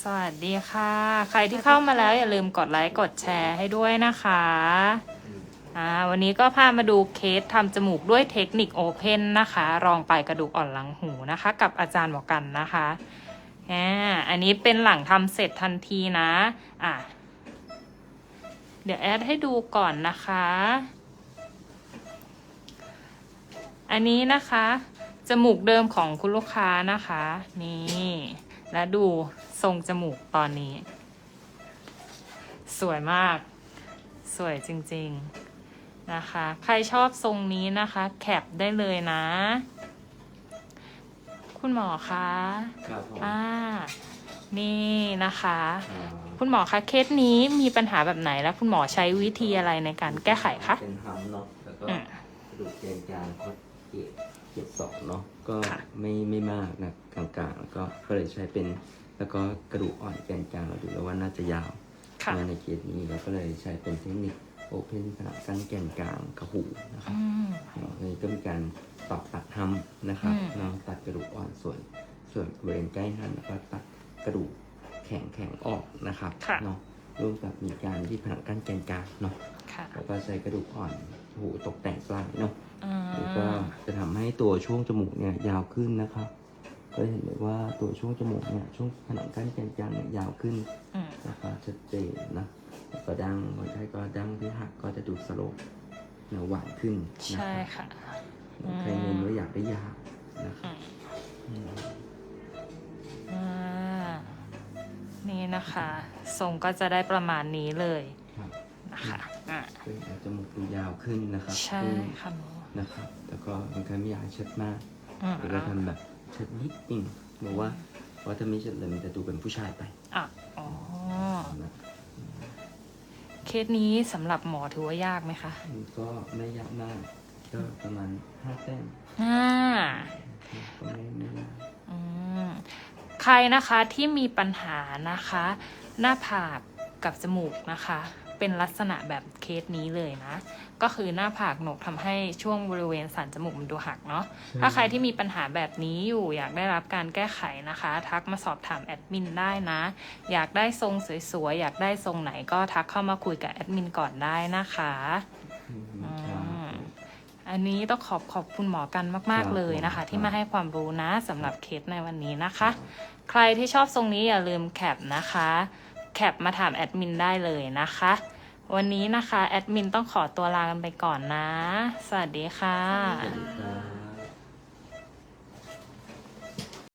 สวัสดีค่ะ ใครที่เข้ามาแล้วอย่าลืมกดไลค์กดแชร์ให้ด้วยนะคะอ่าวันนี้ก็พามาดูเคสทำจมูกด้วยเทคนิคโอเพนนะคะ รองปลายกระดูกอ่อนหลังหูนะคะ กับอาจารย์หมอกันนะคะอ่าอันนี้เป็นหลังทำเสร็จทันทีนะอะเดี๋ยวแอดให้ดูก่อนนะคะ อันนี้นะคะ จมูกเดิมของคุณลูกค้านะคะ นี่ และดูทรงจมูกตอนนี้ สวยมาก สวยจริงๆนะคะ ใครชอบทรงนี้นะคะ แคปได้เลยนะ คุณหมอคะครับผมอ่านี่นะคะอ่าคุณหมอคะเคสนี้มีปัญหาแบบไหนและคุณหมอใช้วิธีอะไรในการแก้ไขคะเป็นฮัมเนาะแล้วก็อืมกระดูกแกนกลางคดเกีย เกียรสองเนาะก็ค่ะ ไม่ไม่มากนะกลางๆ แล้วก็ก็เลยใช้เป็น แล้วก็กระดูกอ่อนแกนกลางเราดูแล้วว่าน่าจะยาวค่ะ มาในเคสนี้เราก็เลยใช้เป็นเทคนิคโอเพนขนาดสั้นแกนกลางกระหูนะครับ อืม เนาะนี่ก็มีการปรับตัดทำนะครับอืม เนาะตัดกระดูกอ่อนส่วน ส่วนบริเวณใกล้หันแล้วก็ตัดกระดูกแข็งแข็งๆออกนะครับค่ะ เนาะ ร่วมกับมีการที่ผนังกั้นแกนกลางเนาะค่ะแล้วก็ใช้กระดูกอ่อนหูตกแต่งปลายเนาะอ่านี่ก็จะทำให้ตัวช่วงจมูกเนี่ยยาวขึ้นนะครับ ก็เห็นเลยว่าตัวช่วงจมูกเนี่ยช่วงผนังกั้นแกนกลางเนี่ยยาวขึ้นอืมนะครับชัดเจนนะแล้วก็ดังคนไข้ก็ดังที่หักก็จะดูสโลปเนื้อหวานขึ้นนะใช่ครับค่ะใครเน้นว่าอยากได้ยาวนะครับ นี่นะคะ ทรงก็จะได้ประมาณนี้เลยครับนะคะอะก็เอาจมูกดูยาวขึ้นนะครับใช่ขึ้นค่ะหมอนะครับแล้วก็บางครั้งไม่อยากให้ชัดมากอืมแล้วก็ทำแบบชัดนิดนึงบอกว่าเพราะถ้าไม่ชัดเลยมันจะดูเป็นผู้ชายไปอะอ๋อนะเคสนี้สำหรับหมอถือว่ายากไหมคะมันก็ไม่ยากมากก็ประมาณห้าแต้มอ่าก็ไม่ไม่ยาก อืม ใครนะคะที่มีปัญหานะคะ หน้าผากกับจมูกนะคะ เป็นลักษณะแบบเคสนี้เลยนะ ก็คือหน้าผากหนกทำให้ช่วงบริเวณสันจมูกมันดูหักเนาะถ้าใครที่มีปัญหาแบบนี้อยู่อยากได้รับการแก้ไขนะคะ ทักมาสอบถามแอดมินได้นะ อยากได้ทรงสวยๆอยากได้ทรงไหนก็ทักเข้ามาคุยกับแอดมินก่อนได้นะคะอืมอืครับม อันนี้ต้องขอบขอบคุณหมอกันมากครับๆเลยนะคะผมที่มาให้ความรู้นะสำหรับเคสในวันนี้นะคะ ใครที่ชอบทรงนี้อย่าลืมแคปนะคะ แคปมาถามแอดมินได้เลยนะคะ วันนี้นะคะแอดมินต้องขอตัวลากันไปก่อนนะ สวัสดีค่ะสวัสดีครับ